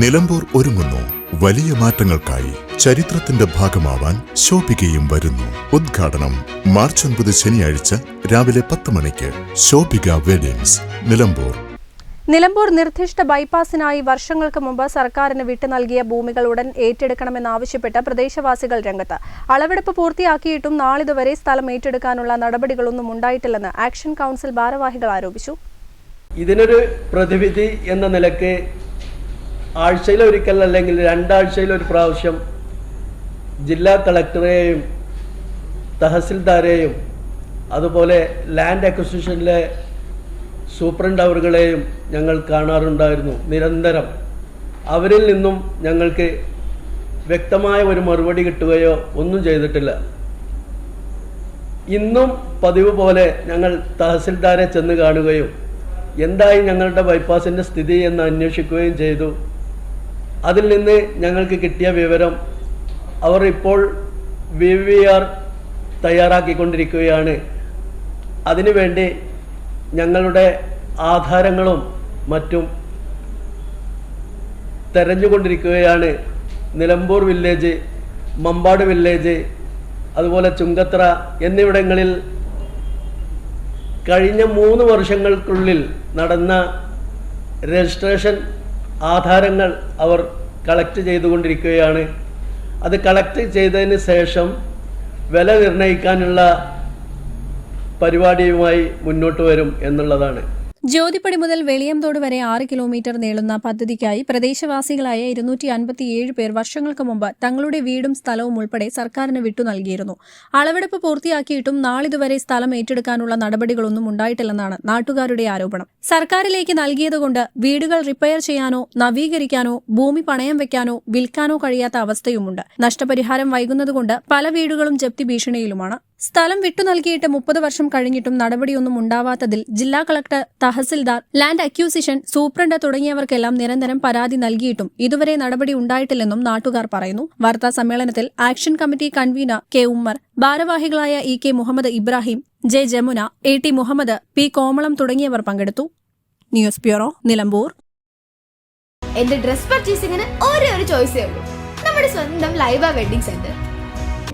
നിലമ്പൂർ ഒരുങ്ങുന്നു. വലിയ മാറ്റങ്ങൾക്കായി ചരിത്രത്തിന്റെ ഭാഗമാവാൻ ശോഭികയും വരുന്നു. ഉദ്ഘാടനം മാർച്ച് ഒൻപത് ശനിയാഴ്ച രാവിലെ പത്ത് മണിക്ക് ശോഭിക വെഡിങ്സ് നിലമ്പൂർ. നിലമ്പൂർ നിർദ്ദിഷ്ട ബൈപ്പാസിനായി വർഷങ്ങൾക്ക് മുമ്പ് സർക്കാരിന് വിട്ടു നൽകിയ ഭൂമികൾ ഉടൻ ഏറ്റെടുക്കണമെന്നാവശ്യപ്പെട്ട് പ്രദേശവാസികൾ രംഗത്ത്. അളവെടുപ്പ് പൂർത്തിയാക്കിയിട്ടും നാളിതുവരെ സ്ഥലം ഏറ്റെടുക്കാനുള്ള നടപടികളൊന്നും ഉണ്ടായിട്ടില്ലെന്ന് ആക്ഷൻ കൗൺസിൽ ഭാരവാഹികൾ ആരോപിച്ചു. ഇതിനൊരു പ്രതിവിധി എന്ന നിലയ്ക്ക് ആഴ്ചയിലൊരിക്കൽ അല്ലെങ്കിൽ രണ്ടാഴ്ചയിൽ ഒരു പ്രാവശ്യം ജില്ലാ കളക്ടറെയും തഹസിൽദാരെയും അതുപോലെ ലാൻഡ് അക്വിസിഷനിലെ സൂപ്രണ്ട് അവറുകളെയും ഞങ്ങൾ കാണാറുണ്ടായിരുന്നു നിരന്തരം. അവരിൽ നിന്നും ഞങ്ങൾക്ക് വ്യക്തമായ ഒരു മറുപടി കിട്ടുകയോ ഒന്നും ചെയ്തിട്ടില്ല. ഇന്നും പതിവ് പോലെ ഞങ്ങൾ തഹസിൽദാരെ ചെന്ന് കാണുകയും എന്തായി ഞങ്ങളുടെ ബൈപ്പാസിന്റെ സ്ഥിതി എന്ന് അന്വേഷിക്കുകയും ചെയ്തു. അതിൽ നിന്ന് ഞങ്ങൾക്ക് കിട്ടിയ വിവരം അവർ ഇപ്പോൾ വി വി ആർ തയ്യാറാക്കിക്കൊണ്ടിരിക്കുകയാണ്. അതിനുവേണ്ടി ഞങ്ങളുടെ ആധാരങ്ങളും മറ്റും തെരഞ്ഞുകൊണ്ടിരിക്കുകയാണ്. നിലമ്പൂർ വില്ലേജ് മമ്പാട് വില്ലേജ് അതുപോലെ ചുങ്കത്ര എന്നിവിടങ്ങളിൽ കഴിഞ്ഞ മൂന്ന് വർഷങ്ങൾക്കുള്ളിൽ നടന്ന രജിസ്ട്രേഷൻ ആധാരങ്ങൾ അവർ കളക്ട് ചെയ്തുകൊണ്ടിരിക്കുകയാണ്. അത് കളക്ട് ചെയ്തതിന് ശേഷം വില നിർണയിക്കാനുള്ള പരിപാടിയുമായി മുന്നോട്ട് വരും എന്നുള്ളതാണ്. ജ്യോതിപ്പടി മുതൽ വെളിയംതോട് വരെ ആറ് കിലോമീറ്റർ നീളുന്ന പദ്ധതിക്കായി പ്രദേശവാസികളായ ഇരുന്നൂറ്റി അൻപത്തിയേഴ് പേർ വർഷങ്ങൾക്ക് മുമ്പ് തങ്ങളുടെ വീടും സ്ഥലവും ഉൾപ്പെടെ സർക്കാരിന് വിട്ടു നൽകിയിരുന്നു. അളവെടുപ്പ് പൂർത്തിയാക്കിയിട്ടും നാളിതുവരെ സ്ഥലം ഏറ്റെടുക്കാനുള്ള നടപടികളൊന്നും ഉണ്ടായിട്ടില്ലെന്നാണ് നാട്ടുകാരുടെ ആരോപണം. സർക്കാരിലേക്ക് നൽകിയതുകൊണ്ട് വീടുകൾ റിപ്പയർ ചെയ്യാനോ നവീകരിക്കാനോ ഭൂമി പണയം വെക്കാനോ വിൽക്കാനോ കഴിയാത്ത അവസ്ഥയുമുണ്ട്. നഷ്ടപരിഹാരം വൈകുന്നതുകൊണ്ട് പല വീടുകളും ജപ്തി ഭീഷണിയിലുമാണ്. സ്ഥലം വിട്ടു നൽകിയിട്ട് മുപ്പത് വർഷം കഴിഞ്ഞിട്ടും നടപടിയൊന്നും ഉണ്ടാവാത്തതിൽ ജില്ലാ collector tahsildar land acquisition superintendent തുടങ്ങിയവർക്കെല്ലാം നിരന്തരം പരാതി നൽകിയിട്ടും ഇതുവരെ നടപടി ഉണ്ടായിട്ടില്ലെന്നും നാട്ടുകാർ പറയുന്നു. വാർത്താ സമ്മേളനത്തിൽ action committee convener K Ummer ഭാരവാഹികളായ E K Muhammad Ibrahim J Jamuna A T Muhammad P Komalam തുടങ്ങിയവർ പങ്കെടുത്തു. News bureau Nilambur. എന്റെ ഡ്രസ് പർച്ചേസിംഗിന് ഒരേ ഒരു ചോയ്സേ ഉള്ളൂ. നമ്മുടെ സ്വന്തം Laiba wedding centre.